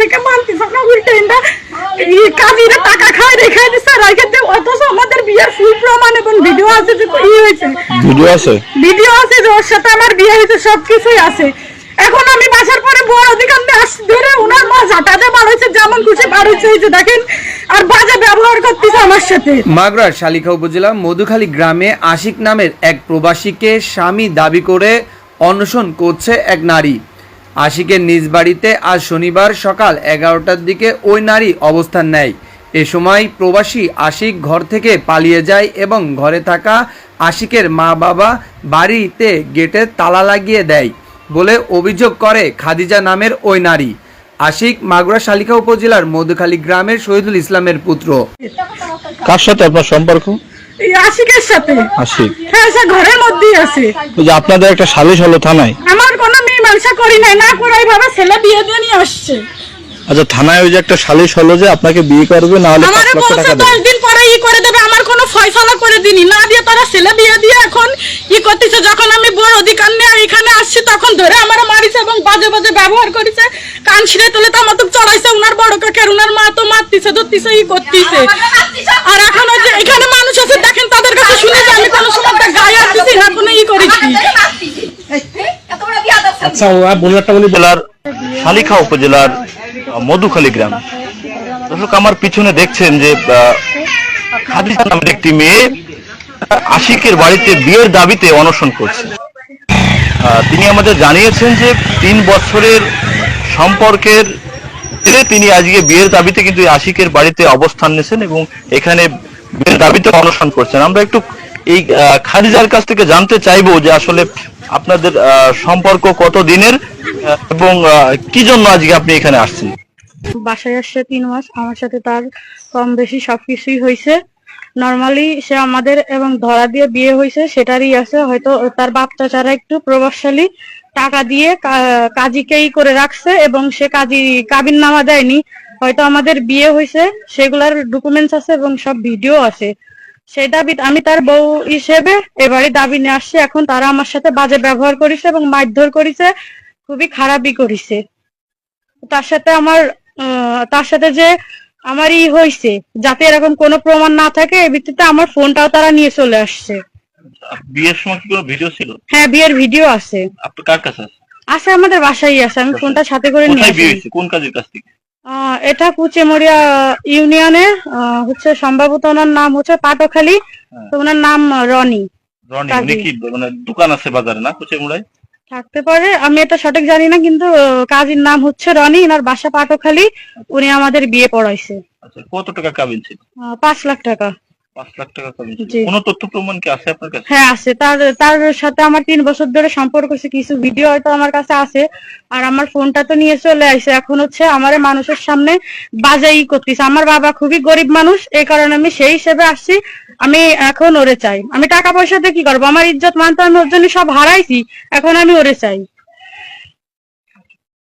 থেকে মানতেছে না উল্টে ইন্দা এই কাজীরা টাকা খায় রেখে দিচ্ছে রেখে দিয়ে। অথচ আমাদের বিয়ের ফুল প্রমাণ এবং ভিডিও আছে যে ই হয়েছে। ভিডিও আছে? ভিডিও আছে যে ওর সাথে আমার বিয়ে হয়েছে সব কিছুই আছে। এখন আমি বাসার পরে বড় অধিকার আসছি ধরে ওনার মা ঝাঁটাতে হয়েছে যেমন খুশি এই যে দেখেন আর বাজে ব্যবহার করতেছে আমার সাথে। মাগরার শালিকা উপজেলা মধুখালী গ্রামে আশিক নামের এক প্রবাসীকে স্বামী দাবি করে অনশন করছে এক নারী। আশিকের নিজ বাড়িতে আজ শনিবার সকাল এগারোটার দিকে ওই নারী অবস্থান নেয়। এ সময় প্রবাসী আশিক ঘর থেকে পালিয়ে যায় এবং ঘরে থাকা আশিকের মা বাবা বাড়িতে গেটে তালা লাগিয়ে দেয় বলে অভিযোগ করে খাদিজা নামের ওই নারী। আশিক মাগুরা শালিকা উপজেলার মধুখালী গ্রামের শহীদুল ইসলামের পুত্র। কার সাথে আপনার সম্পর্ক? আশিকের সাথে। আশিক। হ্যাঁ সে ঘরের মধ্যেই আছে। যে আপনাদের একটা সালিশ হলো থানায়। আমার কোনো মেয়ে মানুষা করি নাই না করে এইভাবে ছেলে বিয়ে দিয়ে নিয়ে আসছে। আচ্ছা থানায় ওই যে একটা সালিশ হলো যে আপনাকে বিয়ে করবে না হলে আমারে বলছে দশ দিন পরে ই করে দেবে আমার কোনো ফয়সালা করে দিনি। না দিয়ে তারা ছেলে বিয়ে দিয়ে এখন ই করতেছে যখন আমি বড় অধিকার নিয়ে এখানে আসছি তখন ধরে আমার মারিছে এবং বাজে বাজে ব্যবহার করেছে। কান ছিঁড়ে তুলে তো আমার তো চড়াইছে উনার বড় কাকের উনার মা তো মারতিছে ধরতিছে ই করতিছে আর এখন ওই যে এখানে মানুষ আছে দেখেন তাদের কাছে শুনে যে আমি কোনো সময় একটা গায়ে আসতেছি না কোনো ই করেছি আচ্ছা শালিখা উপজেলার মধুখালী গ্রাম। দর্শক, আমার পিছনে দেখছেন যে খাদিজা নামের একটি মেয়ে, আশিকের বাড়িতে বিয়ের দাবিতে অনশন করছে। তিনি আমাদের জানিয়েছেন যে, তিন বছরের সম্পর্কের তিনি আজকে বিয়ের দাবিতে কিন্তু আশিকের বাড়িতে অবস্থান নিয়েছেন এবং এখানে বিয়ের দাবিতে অনশন করছেন। আমরা একটু এই খাদিজার কাছ থেকে জানতে চাইব যে আসলে আপনাদের সম্পর্ক কত দিনের এবং কি জন্য আজকে আপনি এখানে আসছেন? বাসায় আসছে তিন মাস, আমার সাথে তার কম বেশি সবকিছুই হয়েছে। নর্মালি সে আমাদের এবং ধরা দিয়ে বিয়ে হয়েছে, সেটারই আছে। হয়তো তার বাপ চাচারা একটু প্রভাবশালী, টাকা দিয়ে কাজীকেই করে রাখছে এবং সে কাজী কাবিন নামা দেয়নি। হয়তো আমাদের বিয়ে হয়েছে, সেগুলার ডকুমেন্টস আছে এবং সব ভিডিও আছে। সেই দাবি আমি তার বউ হিসেবে এবারে দাবি নিয়ে আসছি। এখন তারা আমার সাথে বাজে ব্যবহার করেছে এবং মারধর করেছে খুবই খারাপই করেছে। তার সাথে আমার তার সাথে যে আমার ই হয়েছে যাতে এরকম কোনো প্রমাণ না থাকে এই ভিত্তিতে আমার ফোনটাও তারা নিয়ে চলে আসছে। বিয়ের সময় কি কোনো ভিডিও ছিল? হ্যাঁ বিয়ের ভিডিও আছে। আপনার কার কাছে আছে? আছে আমাদের বাসায় আছে আমি ফোনটা সাথে করে নিয়ে আসি। কোন কাজের কাছ থেকে? এটা কুচেমরিয়া ইউনিয়নে হচ্ছে সম্ভবত ওনার নাম হচ্ছে পাটখালি তো ওনার নাম রনি। রনি উনি কি মানে দোকান আছে বাজারে না কুচিমুড়ায়? থাকতে পারে আমি এটা সঠিক জানি না কিন্তু কাজীর নাম হচ্ছে রনি ওনার বাসা পাটখালি উনি আমাদের বিয়ে পড়াইছে। আচ্ছা কত টাকা কাবিন ছিল? পাঁচ লাখ টাকা। পাঁচ লাখ টাকা কাবিন ছিল তথ্য প্রমাণ কি আছে আপনার কাছে? হ্যাঁ আছে। তার তার সাথে আমার তিন বছর ধরে সম্পর্ক আছে কিছু ভিডিও হয়তো আমার কাছে আছে। আর আমার ফোনটা তো নিয়ে চলে আসছে এখন হচ্ছে আমার মানুষের সামনে বাজাই করতেছে। আমার বাবা খুবই গরিব মানুষ এই কারণে আমি সেই হিসেবে আসছি। আমি এখন ওরে চাই। আমি টাকা পয়সাতে কি করব? আমার ইজ্জত মান তো আমি ওর জন্য সব হারাইছি। এখন আমি ওরে চাই।